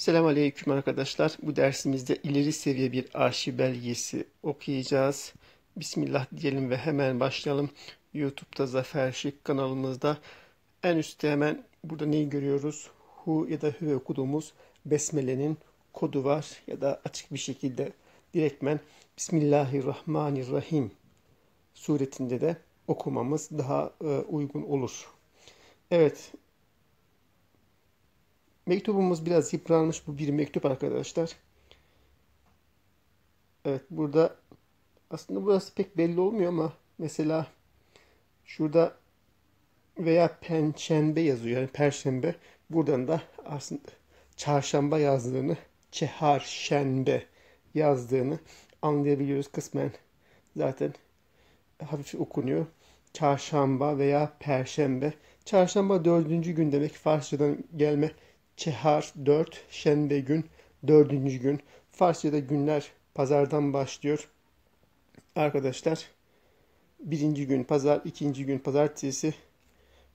Selamünaleyküm arkadaşlar. Bu dersimizde ileri seviye bir arşiv belgesi okuyacağız. Bismillah diyelim ve hemen başlayalım. YouTube'da Zafer Şık kanalımızda en üstte hemen burada neyi görüyoruz? Hu ya da Hü okuduğumuz Besmele'nin kodu var ya da açık bir şekilde direktmen Bismillahirrahmanirrahim suretinde de okumamız daha e, uygun olur. Evet, Mektubumuz biraz yıpranmış. Bu bir mektup arkadaşlar. Evet burada aslında burası pek belli olmuyor ama mesela şurada veya pençembe yazıyor yani perşembe. Buradan da aslında çarşamba yazdığını, çeharşembe yazdığını anlayabiliyoruz kısmen. Zaten hafif okunuyor. Çarşamba veya perşembe. Çarşamba dördüncü gün demek Farsçadan gelme Çehar 4, Şenbe gün, dördüncü gün. Farsça'da günler pazardan başlıyor. Arkadaşlar birinci gün pazar, ikinci gün pazartesi,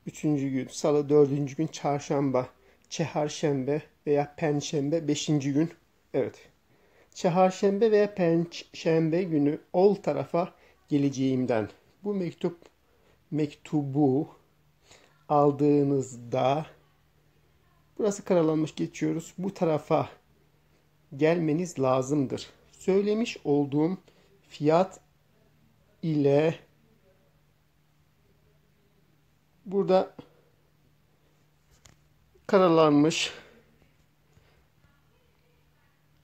üçüncü gün salı, dördüncü gün çarşamba, çeharşembe veya penşembe, beşinci gün. Evet. Çeharşembe veya penşembe günü ol tarafa geleceğimden. Bu mektup mektubu aldığınızda Burası karalanmış geçiyoruz. Bu tarafa gelmeniz lazımdır. Söylemiş olduğum fiyat ile burada karalanmış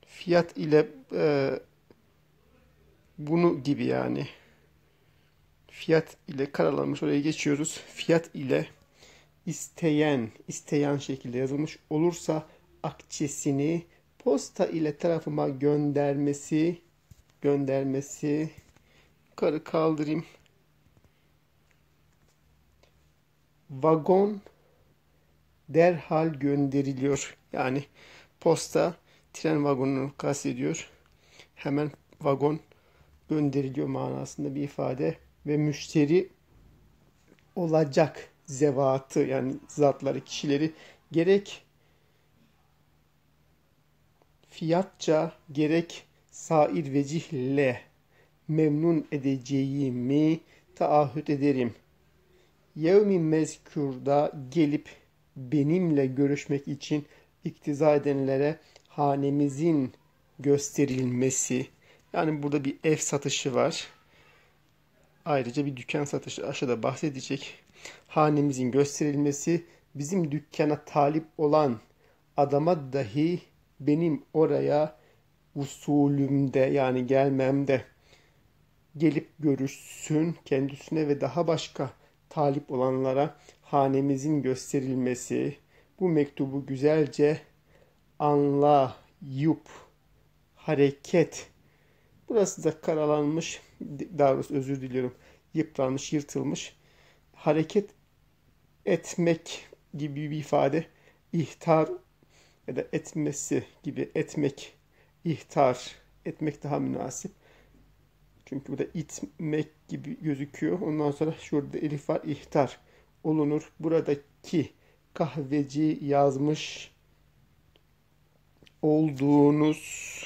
fiyat ile e, bunu gibi yani fiyat ile karalanmış oraya geçiyoruz. Fiyat ile isteyen, isteyen şekilde yazılmış olursa akçesini posta ile tarafıma göndermesi, göndermesi, yukarı kaldırayım. Vagon derhal gönderiliyor. Yani posta tren vagonunu kastediyor. Hemen vagon gönderiliyor manasında bir ifade ve müşteri olacak zevatı yani zatları, kişileri gerek fiyatça gerek sair vecihle memnun edeceğimi taahhüt ederim. Yevmi mezkurda gelip benimle görüşmek için iktiza edenlere hanemizin gösterilmesi. Yani burada bir ev satışı var. Ayrıca bir dükkan satışı aşağıda bahsedecek. Hanemizin gösterilmesi bizim dükkana talip olan adama dahi benim oraya usulümde yani gelmemde gelip görüşsün kendisine ve daha başka talip olanlara hanemizin gösterilmesi. Bu mektubu güzelce anla yup hareket burası da karalanmış daha doğrusu özür diliyorum yıpranmış yırtılmış hareket etmek gibi bir ifade ihtar ya da etmesi gibi etmek ihtar etmek daha münasip. Çünkü burada itmek gibi gözüküyor. Ondan sonra şurada elif var ihtar olunur. Buradaki kahveci yazmış olduğunuz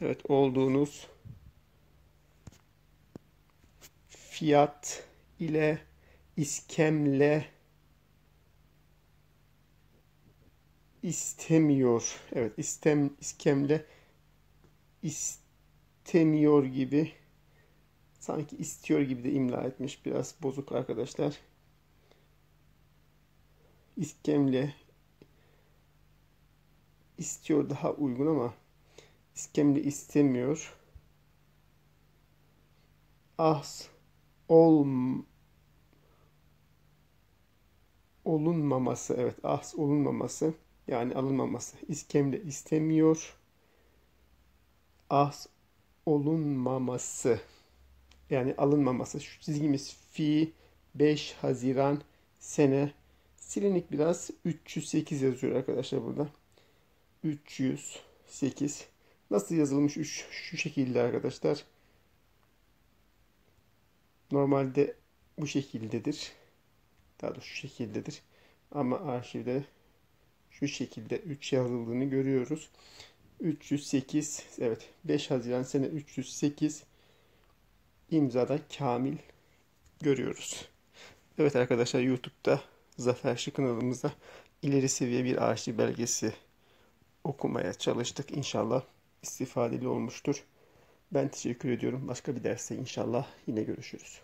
evet olduğunuz fiyat ile iskemle istemiyor. Evet istem iskemle istemiyor gibi sanki istiyor gibi de imla etmiş. Biraz bozuk arkadaşlar. İskemle istiyor daha uygun ama iskemle istemiyor. As olm olunmaması, evet ahs olunmaması yani alınmaması. İskemle istemiyor. Ahs olunmaması yani alınmaması. Şu çizgimiz fi 5 Haziran sene silinik biraz 308 yazıyor arkadaşlar burada. 308 nasıl yazılmış 3 şu şekilde arkadaşlar. Normalde bu şekildedir. Daha doğrusu şu şekildedir. Ama arşivde şu şekilde 3 yazıldığını görüyoruz. 308 evet 5 Haziran sene 308 imzada Kamil görüyoruz. Evet arkadaşlar YouTube'da Zafer Şık kanalımızda ileri seviye bir arşiv belgesi okumaya çalıştık. İnşallah istifadeli olmuştur. Ben teşekkür ediyorum. Başka bir derste inşallah yine görüşürüz.